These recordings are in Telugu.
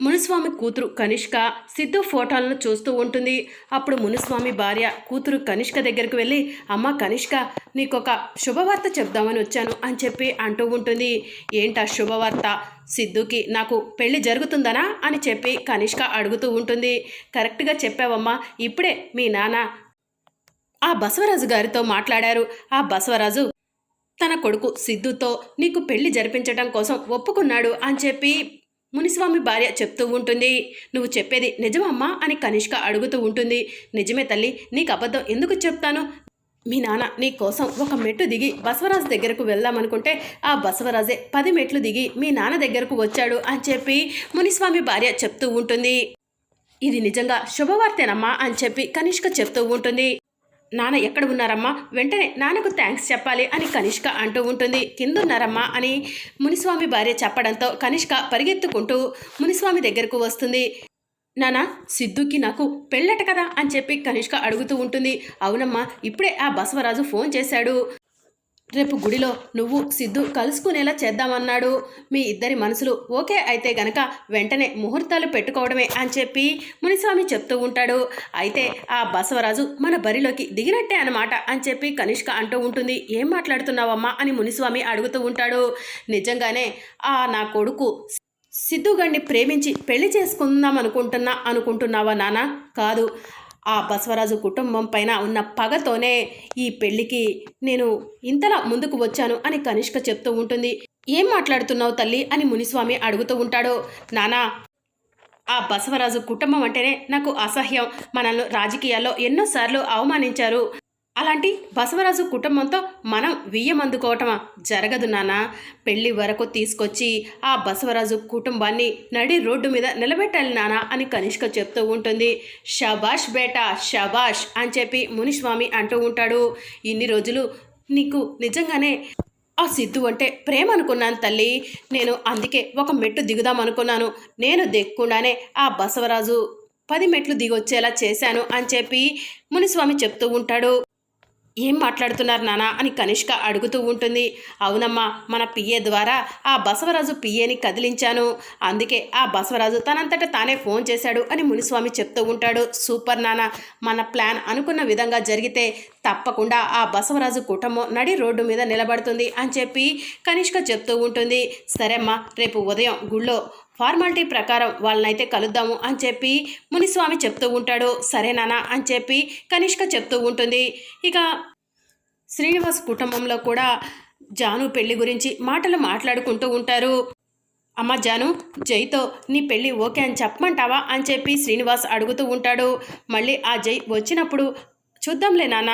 మునుస్వామి కూతురు కనిష్క సిద్ధు ఫోటోలను చూస్తూ ఉంటుంది. అప్పుడు మునుస్వామి భార్య కూతురు కనిష్క దగ్గరికి వెళ్ళి అమ్మ కనిష్క నీకొక శుభవార్త చెప్దామని వచ్చాను అని చెప్పి అంటూ ఉంటుంది. ఏంటా శుభవార్త? సిద్ధుకి నాకు పెళ్ళి జరుగుతుందనా? అని చెప్పి కనిష్క అడుగుతూ ఉంటుంది. కరెక్ట్గా చెప్పావమ్మా ఇప్పుడే మీ నాన్న ఆ బసవరాజు గారితో మాట్లాడారు. ఆ బసవరాజు తన కొడుకు సిద్ధుతో నీకు పెళ్ళి జరిపించడం కోసం ఒప్పుకున్నాడు అని చెప్పి మునిస్వామి భార్య చెప్తూ ఉంటుంది నువ్వు చెప్పేది నిజమమ్మా అని కనిష్క అడుగుతూ ఉంటుంది. నిజమే తల్లి నీకు అబద్ధం ఎందుకు చెప్తాను? మీ నాన్న నీ కోసం ఒక మెట్టు దిగి బసవరాజు దగ్గరకు వెళ్దామనుకుంటే ఆ బసవరాజే పది మెట్లు దిగి మీ నాన్న దగ్గరకు వచ్చాడు అని చెప్పి మునిస్వామి భార్య చెప్తూ ఉంటుంది. ఇది నిజంగా శుభవార్తేనమ్మా అని చెప్పి కనిష్క చెప్తూ ఉంటుంది. నాన్న ఎక్కడ ఉన్నారమ్మా? వెంటనే నాన్నకు థ్యాంక్స్ చెప్పాలి అని కనిష్క అంటూ ఉంటుంది. కిందున్నారమ్మా అని మునిస్వామి భార్య చెప్పడంతో కనిష్క పరిగెత్తుకుంటూ మునిస్వామి దగ్గరకు వస్తుంది. నానా సిద్ధుకి నాకు పెళ్ళట కదా అని చెప్పి కనిష్క అడుగుతూ ఉంటుంది. అవునమ్మా ఇప్పుడే ఆ బసవరాజు ఫోన్ చేశాడు. రేపు గుడిలో నువ్వు సిద్ధు కలుసుకునేలా చేద్దామన్నాడు. మీ ఇద్దరి మనసులు ఓకే అయితే గనక వెంటనే ముహూర్తాలు పెట్టుకోవడమే అని చెప్పి మునిస్వామి చెప్తూ ఉంటాడు. అయితే ఆ బసవరాజు మన బరిలోకి దిగినట్టే అనమాట అని చెప్పి కనిష్క అంటూ ఉంటుంది. ఏం మాట్లాడుతున్నావమ్మా అని మునిస్వామి అడుగుతూ ఉంటాడు. నిజంగానే ఆ నా కొడుకు సిద్ధుగాడిని ప్రేమించి పెళ్ళి చేసుకుందాం అనుకుంటున్నా అనుకుంటున్నావా నాన్న కాదు. ఆ బసవరాజు కుటుంబం పైన ఉన్న పగతోనే ఈ పెళ్ళికి నేను ఇంతలా ముందుకు వచ్చాను అని కనిష్క చెప్తూ ఉంటుంది. ఏం మాట్లాడుతున్నావు తల్లి? అని మునిస్వామి అడుగుతూ ఉంటాడు. నానా ఆ బసవరాజు కుటుంబం అంటేనే నాకు అసహ్యం. మనల్ని రాజకీయాల్లో ఎన్నోసార్లు అవమానించారు. అలాంటి బసవరాజు కుటుంబంతో మనం వియ్యమందుకోవటమా జరగదు నాన్న. పెళ్ళి వరకు తీసుకొచ్చి ఆ బసవరాజు కుటుంబాన్ని నడి రోడ్డు మీద నిలబెట్టాలి నాన్న అని కనిష్క చెప్తూ ఉంటుంది. షబాష్ బేటా షబాష్ అని చెప్పి మునిస్వామి అంటూ ఉంటాడు. ఇన్ని రోజులు నీకు నిజంగానే ఆ సిద్ధు అంటే ప్రేమ అనుకున్నాను తల్లి. నేను అందుకే ఒక మెట్టు దిగుదాం అనుకున్నాను. నేను దిక్కుండానే ఆ బసవరాజు పది మెట్లు దిగొచ్చేలా చేశాను అని చెప్పి మునిస్వామి చెప్తూ ఉంటాడు. ఏం మాట్లాడుతున్నారు నానా అని కనిష్క అడుగుతూ ఉంటుంది. అవునమ్మా మన పిఏ ద్వారా ఆ బసవరాజు పిఏని కదిలించాను. అందుకే ఆ బసవరాజు తనంతట తానే ఫోన్ చేశాడు అని మునిస్వామి చెప్తూ ఉంటాడు. సూపర్ నానా మన ప్లాన్ అనుకున్న విధంగా జరిగితే తప్పకుండా ఆ బసవరాజు కుటుంబం నడి రోడ్డు మీద నిలబడుతుంది అని చెప్పి కనిష్క చెప్తూ ఉంటుంది. సరేమ్మా రేపు ఉదయం గుళ్ళో ఫార్మాలిటీ ప్రకారం వాళ్ళనైతే కలుద్దాము అని చెప్పి మునిస్వామి చెప్తూ ఉంటాడు. సరేనానా అని చెప్పి కనిష్క చెప్తూ ఉంటుంది. ఇక శ్రీనివాస్ కుటుంబంలో కూడా జాను పెళ్ళి గురించి మాటలు మాట్లాడుకుంటూ ఉంటారు. అమ్మ జాను జైతో నీ పెళ్ళి ఓకే అని చెప్పమంటావా అని చెప్పి శ్రీనివాస్ అడుగుతూ ఉంటాడు. మళ్ళీ ఆ జై వచ్చినప్పుడు చూద్దాంలే నాన్న.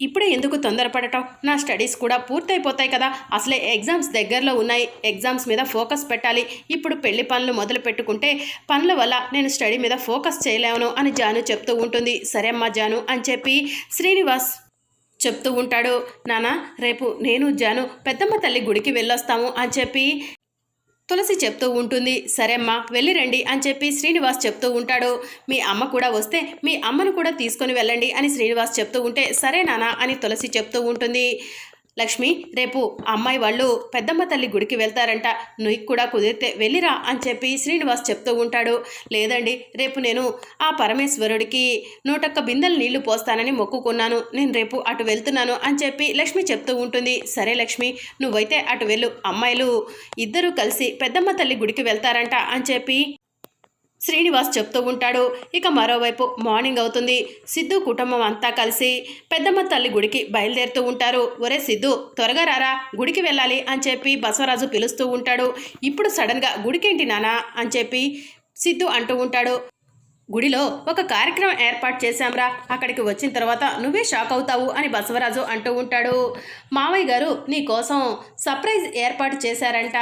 ఇప్పుడే ఎందుకు తొందరపడటం? నా స్టడీస్ కూడా పూర్తయిపోతాయి కదా. అసలే ఎగ్జామ్స్ దగ్గరలో ఉన్నాయి. ఎగ్జామ్స్ మీద ఫోకస్ పెట్టాలి. ఇప్పుడు పెళ్ళి పనులు మొదలు పెట్టుకుంటే పనుల వల్ల నేను స్టడీ మీద ఫోకస్ చేయలేను అని జాను చెప్తూ ఉంటుంది. సరే అమ్మా జాను అని చెప్పి శ్రీనివాస్ చెప్తూ ఉంటాడు. నాన్న రేపు నేను జాను పెద్దమ్మ తల్లి గుడికి వెళ్ళొస్తాము అని చెప్పి తులసి చెప్తూ ఉంటుంది సరేమ్మా వెళ్ళి రండి అని చెప్పి శ్రీనివాస్ చెప్తూ ఉంటాడు. మీ అమ్మ కూడా వస్తే మీ అమ్మను కూడా తీసుకొని వెళ్ళండి అని శ్రీనివాస్ చెప్తూ ఉంటే సరే నానా అని తులసి చెప్తూ ఉంటుంది. లక్ష్మి రేపు అమ్మాయి వాళ్ళు పెద్దమ్మ తల్లి గుడికి వెళ్తారంట. నువ్వు కూడా కుదిరితే వెళ్ళిరా అని చెప్పి శ్రీనివాస్ చెప్తూ ఉంటాడు. లేదండి రేపు నేను ఆ పరమేశ్వరుడికి నూటొక్క బిందెలు నీళ్ళు పోస్తానని మొక్కుకున్నాను. నేను రేపు అటు వెళ్తున్నాను అని చెప్పి లక్ష్మి చెప్తూ ఉంటుంది. సరే లక్ష్మి నువ్వైతే అటు వెళ్ళు. అమ్మాయిలు ఇద్దరూ కలిసి పెద్దమ్మ తల్లి గుడికి వెళ్తారంట అని చెప్పి శ్రీనివాస్ చెప్తూ ఉంటాడు. ఇక మరోవైపు మార్నింగ్ అవుతుంది. సిద్ధు కుటుంబం అంతా కలిసి పెద్దమ్మ తల్లి గుడికి బయలుదేరుతూ ఉంటారు. ఒరే సిద్ధు త్వరగా రారా గుడికి వెళ్ళాలి అని చెప్పి బసవరాజు పిలుస్తూ ఉంటాడు. ఇప్పుడు సడన్గా గుడికేంటి నానా అని చెప్పి సిద్ధు అంటూ ఉంటాడు. గుడిలో ఒక కార్యక్రమం ఏర్పాటు చేశాంరా. అక్కడికి వచ్చిన తర్వాత నువ్వే షాక్ అవుతావు అని బసవరాజు అంటూ ఉంటాడు. మావయ్య గారు నీ కోసం సర్ప్రైజ్ ఏర్పాటు చేశారంట.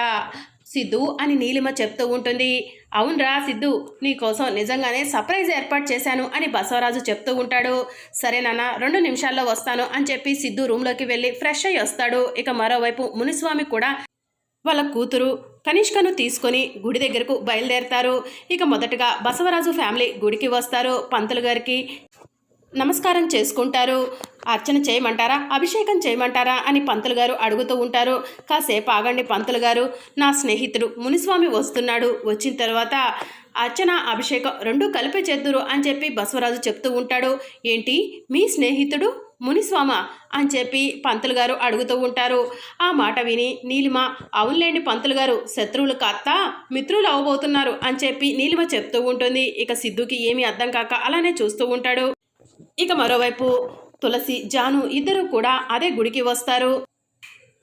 సిద్ధు అని నీలిమ చెప్తూ ఉంటుంది. అవునరా సిద్ధు నీకోసం నిజంగానే సర్ప్రైజ్ ఏర్పాటు చేశాను అని బసవరాజు చెప్తూ ఉంటాడు. సరే నాన్న రెండు నిమిషాల్లో వస్తాను అని చెప్పి సిద్ధు రూమ్లోకి వెళ్ళి ఫ్రెష్ అయ్యి వస్తాడు. ఇక మరోవైపు మునిస్వామి కూడా వాళ్ళ కూతురు కనిష్కను తీసుకొని గుడి దగ్గరకు బయలుదేరతారు. ఇక మొదటగా బసవరాజు ఫ్యామిలీ గుడికి వస్తారు. పంతులు గారికి నమస్కారం చేసుకుంటారు. అర్చన చేయమంటారా? అభిషేకం చేయమంటారా? అని పంతులు గారు అడుగుతూ ఉంటారు. కాసేపు ఆగండి పంతులు గారు. నా స్నేహితుడు మునిస్వామి వస్తున్నాడు. వచ్చిన తర్వాత అర్చన అభిషేకం రెండు కలిపే చేద్దురు అని చెప్పి బసవరాజు చెప్తూ ఉంటాడు. ఏంటి? మీ స్నేహితుడు మునిస్వామ? అని చెప్పి పంతులు గారు అడుగుతూ ఉంటారు. ఆ మాట విని నీలిమ అవునులేండి పంతులు గారు శత్రువులు కాత్త మిత్రులు అవ్వబోతున్నారు అని చెప్పి నీలిమ చెప్తూ ఉంటుంది. ఇక సిద్ధుకి ఏమీ అర్థం కాక అలానే చూస్తూ ఉంటాడు. ఇక మరోవైపు తులసి జాను ఇద్దరు కూడా అదే గుడికి వస్తారు.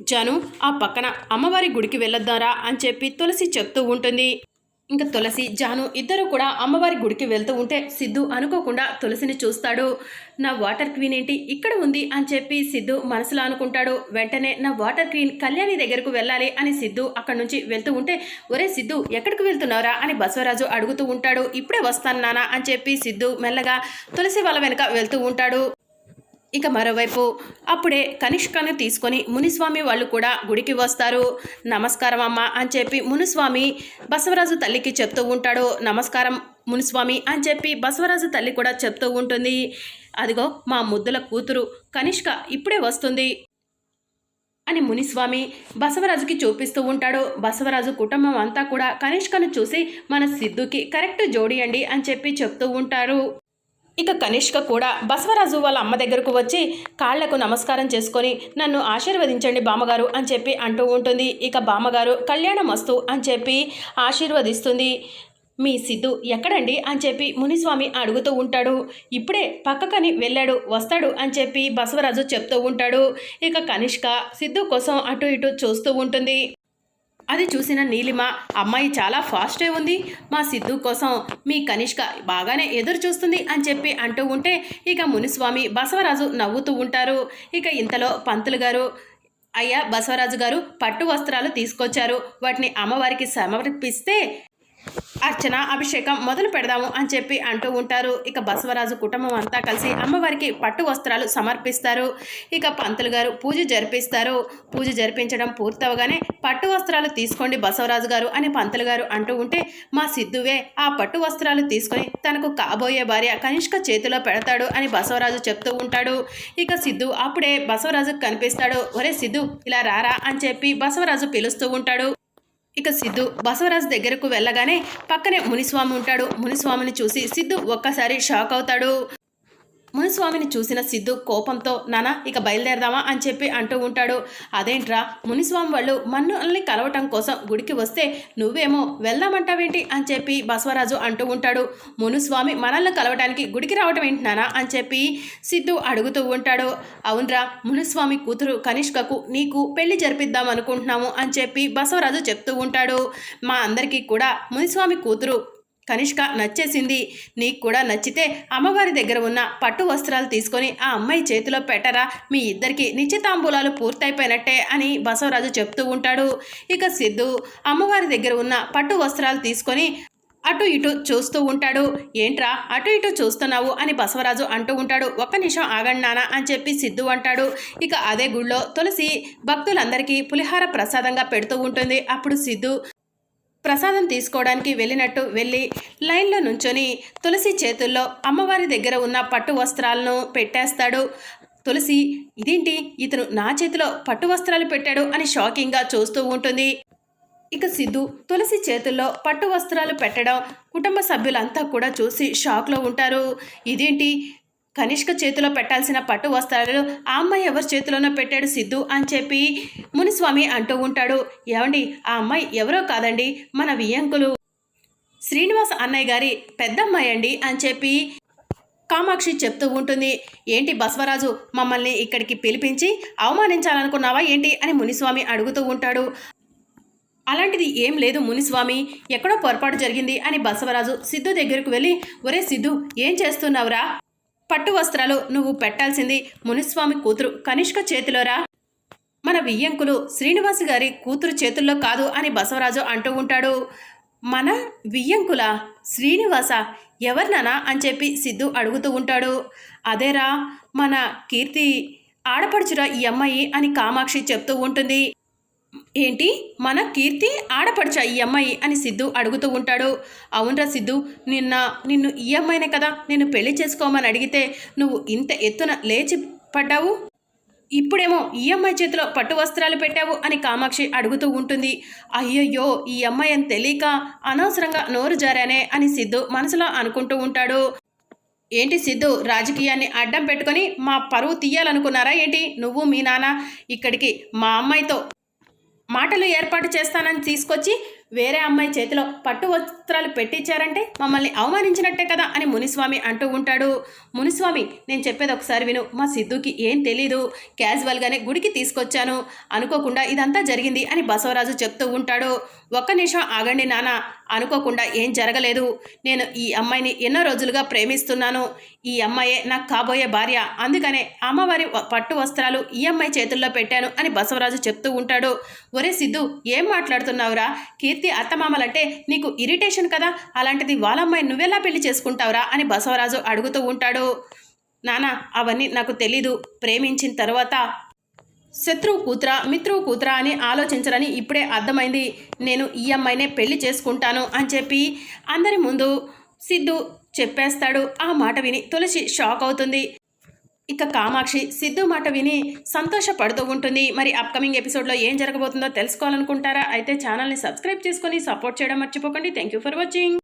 జాను ఆ పక్కన అమ్మవారి గుడికి వెళ్ళొద్దారా అని చెప్పి తులసి చెప్తూ ఉంటుంది. ఇంకా తులసి జాను ఇద్దరు కూడా అమ్మవారి గుడికి వెళ్తూ ఉంటే సిద్ధు అనుకోకుండా తులసిని చూస్తాడు. నా వాటర్ క్వీన్ ఏంటి? ఇక్కడ ఉంది అని చెప్పి సిద్ధు మనసులో అనుకుంటాడు. వెంటనే నా వాటర్ క్వీన్ కళ్యాణి దగ్గరకు వెళ్ళాలి అని సిద్ధు అక్కడి నుంచి వెళ్తూ ఉంటే ఒరే సిద్ధు ఎక్కడికి వెళ్తున్నారా అని బసవరాజు అడుగుతూ ఉంటాడు. ఇప్పుడే వస్తాను నానా అని చెప్పి సిద్ధు మెల్లగా తులసి వాళ్ళ వెనుక వెళ్తూ ఉంటాడు. ఇక మరోవైపు అప్పుడే కనిష్కను తీసుకొని మునిస్వామి వాళ్ళు కూడా గుడికి వస్తారు. నమస్కారం అమ్మ అని చెప్పి మునిస్వామి బసవరాజు తల్లికి చెప్తూ ఉంటాడు. నమస్కారం మునిస్వామి అని చెప్పి బసవరాజు తల్లి కూడా చెప్తూ ఉంటుంది. అదిగో మా ముద్దుల కూతురు కనిష్క ఇప్పుడే వస్తుంది అని మునిస్వామి బసవరాజుకి చూపిస్తూ ఉంటాడు. బసవరాజు కుటుంబం అంతా కూడా కనిష్కను చూసి మన సిద్ధుకి కరెక్ట్ జోడి అండి అని చెప్పి చెప్తూ ఉంటారు. ఇక కనిష్క కూడా బసవరాజు వాళ్ళ అమ్మ దగ్గరకు వచ్చి కాళ్ళకు నమస్కారం చేసుకొని నన్ను ఆశీర్వదించండి బామ్మగారు అని చెప్పి అంటూ ఉంటుంది. ఇక బామ్మగారు కళ్యాణం వస్తు అని చెప్పి ఆశీర్వదిస్తుంది. మీ సిద్ధు ఎక్కడండి? అని చెప్పి మునిస్వామి అడుగుతూ ఉంటాడు. ఇప్పుడే పక్కకని వెళ్ళాడు వస్తాడు అని చెప్పి బసవరాజు చెప్తూ ఉంటాడు. ఇక కనిష్క సిద్ధు కోసం అటు ఇటు చూస్తూ ఉంటుంది. అది చూసిన నీలిమ అమ్మాయి చాలా ఫాస్టే ఉంది. మా సిద్ధు కోసం మీ కనిష్క బాగానే ఎదురు చూస్తుంది అని చెప్పి అంటూ ఉంటే ఇక మునిస్వామి బసవరాజు నవ్వుతూ ఉంటారు. ఇక ఇంతలో పంతులు గారు అయ్యా బసవరాజు గారు పట్టు వస్త్రాలు తీసుకొచ్చారు. వాటిని అమ్మవారికి సమర్పిస్తే అర్చన అభిషేకం మొదలు పెడదాము అని చెప్పి అంటూ ఉంటారు. ఇక బసవరాజు కుటుంబం అంతా కలిసి అమ్మవారికి పట్టు వస్త్రాలు సమర్పిస్తారు. ఇక పంతులు గారు పూజ జరిపిస్తారు. పూజ జరిపించడం పూర్తవగానే పట్టు వస్త్రాలు తీసుకోండి బసవరాజు గారు అని పంతులు గారు అంటూ ఉంటే మా సిద్ధువే ఆ పట్టు వస్త్రాలు తీసుకొని తనకు కాబోయే భార్య కనిష్క చేతిలో పెడతాడు అని బసవరాజు చెప్తూ ఉంటాడు. ఇక సిద్ధు అప్పుడే బసవరాజుకు కనిపిస్తాడు ఒరే సిద్ధు ఇలా రారా అని చెప్పి బసవరాజు పిలుస్తూ ఉంటాడు. ఇక సిద్ధు బసవరాజు దగ్గరకు వెళ్ళగానే పక్కనే మునిస్వామి ఉంటాడు. మునిస్వామిని చూసి సిద్ధు ఒక్కసారి షాక్ అవుతాడు. మునిస్వామిని చూసిన సిద్ధు కోపంతో నానా ఇక బయలుదేరదామా? అని చెప్పి అంటూ ఉంటాడు. అదేంట్రా మునిస్వామి వాళ్ళు మనల్ని కలవటం కోసం గుడికి వస్తే నువ్వేమో వెళ్దామంటావేంటి? అని చెప్పి బసవరాజు అంటూ ఉంటాడు. మునుస్వామి మనల్ని కలవటానికి గుడికి రావటం ఏంటి నానా? అని చెప్పి సిద్ధు అడుగుతూ ఉంటాడు. అవునరా మునుస్వామి కూతురు కనిష్కకు నీకు పెళ్ళి జరిపిద్దాం అనుకుంటున్నాము అని చెప్పి బసవరాజు చెప్తూ ఉంటాడు. మా అందరికీ కూడా మునిస్వామి కూతురు కనిష్క నచ్చేసింది. నీకు కూడా నచ్చితే అమ్మవారి దగ్గర ఉన్న పట్టు వస్త్రాలు తీసుకొని ఆ అమ్మాయి చేతిలో పెట్టరా? మీ ఇద్దరికి నిశ్చితాంబూలాలు పూర్తయిపోయినట్టే అని బసవరాజు చెప్తూ ఉంటాడు. ఇక సిద్ధు అమ్మవారి దగ్గర ఉన్న పట్టు వస్త్రాలు తీసుకొని అటు ఇటు చూస్తూ ఉంటాడు. ఏంట్రా అటు ఇటు చూస్తున్నావు అని బసవరాజు అంటూ ఉంటాడు. ఒక్క నిమిషం ఆగండి నానా అని చెప్పి సిద్ధు అంటాడు. ఇక అదే గుళ్ళో తులసి భక్తులందరికీ పులిహార ప్రసాదంగా పెడుతూ ఉంటుంది. అప్పుడు సిద్ధు ప్రసాదం తీసుకోవడానికి వెళ్ళినట్టు వెళ్ళి లైన్లో నుంచొని తులసి చేతుల్లో అమ్మవారి దగ్గర ఉన్న పట్టు వస్త్రాలను పెట్టేస్తాడు. తులసి ఇదేంటి? ఇతను నా చేతిలో పట్టు వస్త్రాలు పెట్టాడు అని షాకింగ్గా చూస్తూ ఉంటుంది. ఇక సిద్ధు తులసి చేతుల్లో పట్టు వస్త్రాలు పెట్టడం కుటుంబ సభ్యులంతా కూడా చూసి షాక్లో ఉంటారు. ఇదేంటి? కనిష్క చేతిలో పెట్టాల్సిన పట్టు వస్త్రాలు ఆ అమ్మాయి ఎవరి చేతిలోనో పెట్టాడు సిద్ధు అని చెప్పి మునిస్వామి అంటూ ఉంటాడు. ఏమండి ఆ అమ్మాయి ఎవరో కాదండి మన వియంకులు శ్రీనివాస్ అన్నయ్య గారి పెద్దమ్మాయి అండి అని చెప్పి కామాక్షి చెప్తూ ఉంటుంది. ఏంటి బసవరాజు మమ్మల్ని ఇక్కడికి పిలిపించి అవమానించాలనుకున్నావా ఏంటి? అని మునిస్వామి అడుగుతూ ఉంటాడు. అలాంటిది ఏం లేదు మునిస్వామి ఎక్కడో పొరపాటు జరిగింది అని బసవరాజు సిద్ధు దగ్గరకు వెళ్ళి ఒరే సిద్ధు ఏం చేస్తున్నావురా? పట్టు వస్త్రాలు నువ్వు పెట్టాల్సింది మునిస్వామి కూతురు కనిష్క చేతిలోరా? మన వియ్యంకులు శ్రీనివాస్ గారి కూతురు చేతుల్లో కాదు అని బసవరాజు అంటూ ఉంటాడు. మన వియ్యంకుల శ్రీనివాస ఎవరినానా అని చెప్పి సిద్ధు అడుగుతూ ఉంటాడు. అదేరా మన కీర్తి ఆడపడుచురా ఈ అమ్మాయి అని కామాక్షి చెప్తూ ఉంటుంది. ఏంటి? మన కీర్తి ఆడపడుచా ఈ అమ్మాయి? అని సిద్ధు అడుగుతూ ఉంటాడు. అవునరా సిద్ధు నిన్న నిన్ను ఈ అమ్మాయినే కదా నేను పెళ్ళి చేసుకోమని అడిగితే నువ్వు ఇంత ఎత్తున లేచి పడ్డావు? ఇప్పుడేమో ఈ అమ్మాయి చేతిలో పట్టు వస్త్రాలు పెట్టావు అని కామాక్షి అడుగుతూ ఉంటుంది. అయ్యయ్యో ఈ అమ్మాయి అని తెలియక అనవసరంగా నోరు జారానే అని సిద్ధు మనసులో అనుకుంటూ ఉంటాడు. ఏంటి సిద్ధు రాజకీయాన్ని అడ్డం పెట్టుకొని మా పరువు తీయాలనుకున్నారా ఏంటి? నువ్వు మీ నాన్న ఇక్కడికి మా అమ్మాయితో మాటలు ఏర్పాటు చేస్తానని తీసుకొచ్చి వేరే అమ్మాయి చేతిలో పట్టు వస్త్రాలు పెట్టించారంటే మమ్మల్ని అవమానించినట్టే కదా అని మునిస్వామి అంటూ ఉంటాడు. మునిస్వామి నేను చెప్పేది ఒకసారి విను. మా సిద్ధుకి ఏం తెలీదు. క్యాజువల్గానే గుడికి తీసుకొచ్చాను. అనుకోకుండా ఇదంతా జరిగింది అని బసవరాజు చెప్తూ ఉంటాడు. ఒక్క నిమిషం ఆగండి నాన్న. అనుకోకుండా ఏం జరగలేదు. నేను ఈ అమ్మాయిని ఎన్నో రోజులుగా ప్రేమిస్తున్నాను. ఈ అమ్మాయే నాకు కాబోయే భార్య. అందుకనే అమ్మవారి పట్టు వస్త్రాలు ఈ అమ్మాయి చేతుల్లో పెట్టాను అని బసవరాజు చెప్తూ ఉంటాడు. ఒరే సిద్ధు ఏం మాట్లాడుతున్నావురా? కీర్తి అత్తమామలంటే నీకు ఇరిటేషన్ కదా? అలాంటిది వాళ్ళ అమ్మాయి నువ్వెలా పెళ్ళి చేసుకుంటావురా? అని బసవరాజు అడుగుతూ ఉంటాడు. నానా అవన్నీ నాకు తెలీదు. ప్రేమించిన తర్వాత శత్రువు కూతురా మిత్రువు కూతురా అని ఆలోచించరని ఇప్పుడే అర్థమైంది. నేను ఈ అమ్మాయినే పెళ్ళి చేసుకుంటాను అని చెప్పి అందరి ముందు సిద్ధు చెప్పేస్తాడు. ఆ మాట విని తులసి షాక్ అవుతుంది. ఇక కామాక్షి సిద్ధు మాట విని సంతోషపడుతూ ఉంటుంది. మరి అప్కమింగ్ ఎపిసోడ్లో ఏం జరగబోతుందో తెలుసుకోవాలనుకుంటారా? అయితే ఛానల్ని సబ్స్క్రైబ్ చేసుకొని సపోర్ట్ చేయడం మర్చిపోకండి. Thank you for watching